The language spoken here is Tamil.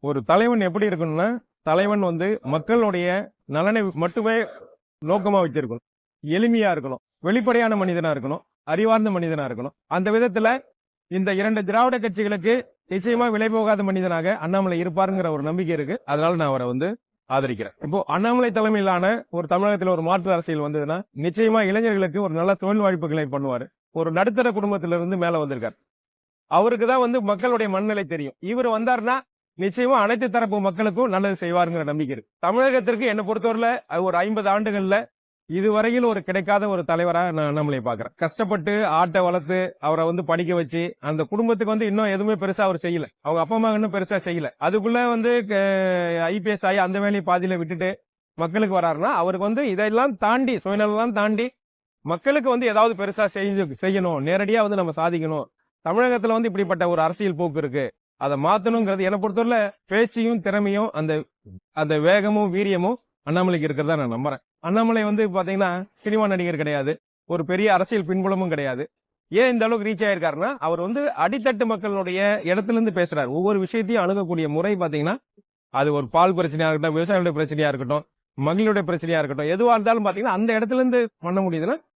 ஒரு தலைவன் எப்படி இருக்கணும்னா தலைவன் வந்து மக்களுடைய நலனை மட்டுமே நோக்கமா வச்சிருக்கணும் எளிமையா இருக்கணும். வெளிப்படையான மனிதனா இருக்கணும். அறிவார்ந்த மனிதனா இருக்கணும். அந்த விதத்துல இந்த இரண்டு திராவிட கட்சிகளுக்கு நிச்சயமா விலை போகாத மனிதனாக அண்ணாமலை இருப்பாருங்கிற ஒரு நம்பிக்கை இருக்கு. அதனால நான் அவரை வந்து ஆதரிக்கிறேன். இப்போ அண்ணாமலை தலைமையிலான ஒரு தமிழகத்தில் ஒரு மாற்று அரசியல் வந்ததுன்னா நிச்சயமா இளைஞர்களுக்கு ஒரு நல்ல தொழில் வாய்ப்புகளை பண்ணுவாரு. ஒரு நடுத்தர குடும்பத்திலிருந்து இருந்து மேல வந்திருக்காரு. அவருக்கு தான் வந்து மக்களுடைய மனநிலை தெரியும். இவர் வந்தாருன்னா நிச்சயமா அனைத்து தரப்பு மக்களுக்கும் நல்லது செய்வாருங்கிற நம்பிக்கை இருக்கு. தமிழகத்திற்கு என்னை பொறுத்தவரையில அது ஒரு ஐம்பது ஆண்டுகள்ல இதுவரையில் ஒரு கிடைக்காத ஒரு தலைவராக நான் நம்மளை பாக்குறேன் கஷ்டப்பட்டு ஆட்டை வளர்த்து அவரை வந்து படிக்க வச்சு அந்த குடும்பத்துக்கு வந்து இன்னும் எதுவுமே பெருசா அவர் செய்யல. அவங்க அப்பா அம்மா இன்னும் பெருசா செய்யல. அதுக்குள்ள வந்து ஐபிஎஸ் ஆகி அந்த வேலையை பாதியில விட்டுட்டு மக்களுக்கு வராருன்னா அவருக்கு வந்து இதெல்லாம் தாண்டி சுயநலம் தாண்டி மக்களுக்கு வந்து ஏதாவது பெருசா செஞ்சு செய்யணும். நேரடியா வந்து நம்ம சாதிக்கணும். தமிழகத்துல வந்து இப்படிப்பட்ட ஒரு அரசியல் போக்கு இருக்கு. அதை மாத்தணுங்கிறது என்னை பொறுத்தவரை பேச்சையும் திறமையும் அந்த அந்த வேகமும் வீரியமும் அண்ணாமலைக்கு இருக்கிறதா நான் நம்புறேன். அண்ணாமலை வந்து பாத்தீங்கன்னா சினிமா நடிகர் கிடையாது. ஒரு பெரிய அரசியல் பின்புலமும் கிடையாது. ஏன் இந்த அளவுக்கு ரீச் ஆயிருக்காருன்னா அவர் வந்து அடித்தட்டு மக்களுடைய இடத்துல இருந்து பேசுறாரு. ஒவ்வொரு விஷயத்தையும் அணுகக்கூடிய முறை பாத்தீங்கன்னா அது ஒரு பால் பிரச்சனையா இருக்கட்டும் விவசாயிகளுடைய பிரச்சனையா இருக்கட்டும் மகளிருடைய பிரச்சனையா இருக்கட்டும் எதுவா இருந்தாலும் பாத்தீங்கன்னா அந்த இடத்துல இருந்து பண்ண முடியுதுன்னா